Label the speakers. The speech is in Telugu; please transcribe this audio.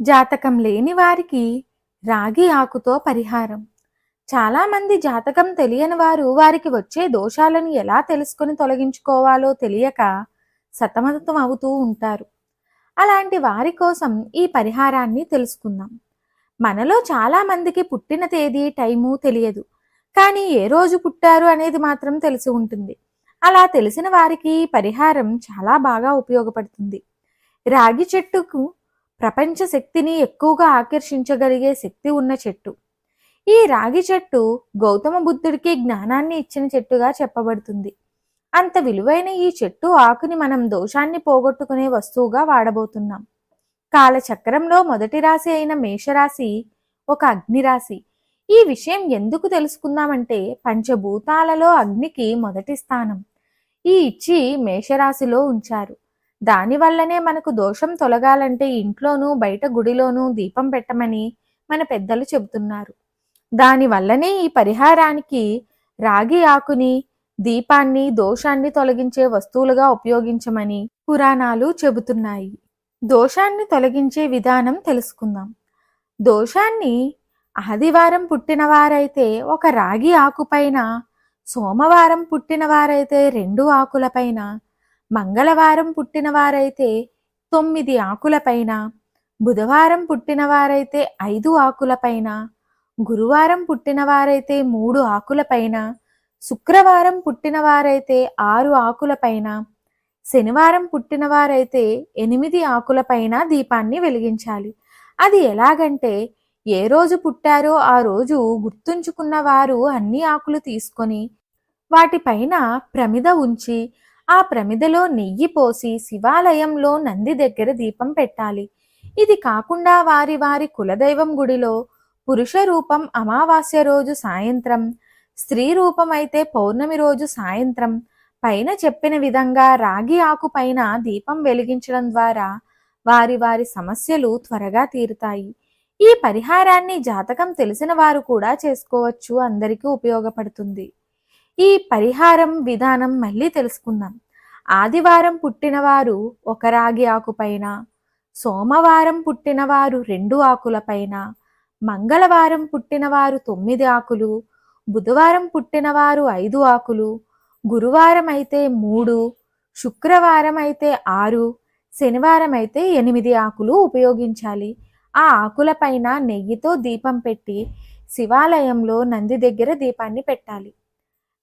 Speaker 1: జాతకం లేని వారికి రాగి ఆకుతో పరిహారం. చాలామంది జాతకం తెలియని వారు వారికి వచ్చే దోషాలను ఎలా తెలుసుకొని తొలగించుకోవాలో తెలియక సతమతం అవుతూ ఉంటారు. అలాంటి వారి కోసం ఈ పరిహారాన్ని తెలుసుకుందాం. మనలో చాలామందికి పుట్టిన తేదీ టైము తెలియదు. కానీ ఏ రోజు పుట్టారు అనేది మాత్రం తెలిసి ఉంటుంది. అలా తెలిసిన వారికి ఈ పరిహారం చాలా బాగా ఉపయోగపడుతుంది. రాగి చెట్టుకు ప్రపంచ శక్తిని ఎక్కువగా ఆకర్షించగలిగే శక్తి ఉన్న చెట్టు. ఈ రాగి చెట్టు గౌతమ బుద్ధుడికి జ్ఞానాన్ని ఇచ్చిన చెట్టుగా చెప్పబడుతుంది. అంత విలువైన ఈ చెట్టు ఆకుని మనం దోషాన్ని పోగొట్టుకునే వస్తువుగా వాడబోతున్నాం. కాలచక్రంలో మొదటి రాశి అయిన మేషరాశి ఒక అగ్నిరాశి. ఈ విషయం ఎందుకు తెలుసుకుందామంటే పంచభూతాలలో అగ్నికి మొదటి స్థానం. ఈ ఇచ్చి మేషరాశిలో ఉంచారు. దానివల్లనే మనకు దోషం తొలగాలంటే ఇంట్లోనూ బయట గుడిలోనూ దీపం పెట్టమని మన పెద్దలు చెబుతున్నారు. దానివల్లనే ఈ పరిహారానికి రాగి ఆకుని దీపాన్ని దోషాన్ని తొలగించే వస్తువులుగా ఉపయోగించమని పురాణాలు చెబుతున్నాయి. దోషాన్ని తొలగించే విధానం తెలుసుకుందాం. దోషాన్ని ఆదివారం పుట్టినవారైతే ఒక రాగి ఆకుపైన సోమవారం పుట్టినవారైతే రెండు ఆకులపైన మంగళవారం పుట్టినవారైతే తొమ్మిది ఆకులపైన బుధవారం పుట్టినవారైతే ఐదు ఆకులపైన గురువారం పుట్టినవారైతే మూడు ఆకులపైన శుక్రవారం పుట్టినవారైతే ఆరు ఆకులపైన శనివారం పుట్టినవారైతే ఎనిమిది ఆకులపైన దీపాన్ని వెలిగించాలి. అది ఎలాగంటే ఏ రోజు పుట్టారో ఆ రోజు గుర్తుంచుకున్న వారు అన్ని ఆకులు తీసుకొని వాటిపైన ప్రమిద ఉంచి ఆ ప్రమిదలో నెయ్యి పోసి శివాలయంలో నంది దగ్గర దీపం పెట్టాలి. ఇది కాకుండా వారి వారి కులదైవం గుడిలో పురుష రూపం అమావాస్య రోజు సాయంత్రం స్త్రీ రూపం అయితే పౌర్ణమి రోజు సాయంత్రం. పైన చెప్పిన విధంగా రాగి ఆకు పైన దీపం వెలిగించడం ద్వారా వారి వారి సమస్యలు త్వరగా తీరుతాయి. ఈ పరిహారాన్ని జాతకం తెలిసిన వారు కూడా చేసుకోవచ్చు అందరికీ ఉపయోగపడుతుంది. ఈ పరిహారం విధానం మళ్ళీ తెలుసుకుందాం. ఆదివారం పుట్టినవారు ఒక రాగి ఆకుపైన సోమవారం పుట్టినవారు రెండు ఆకులపైన మంగళవారం పుట్టినవారు తొమ్మిది ఆకులు బుధవారం పుట్టినవారు ఐదు ఆకులు గురువారం అయితే మూడు శుక్రవారం అయితే ఆరు శనివారం అయితే ఎనిమిది ఆకులు ఉపయోగించాలి. ఆ ఆకులపైన నెయ్యితో దీపం పెట్టి శివాలయంలో నంది దగ్గర దీపాన్ని పెట్టాలి.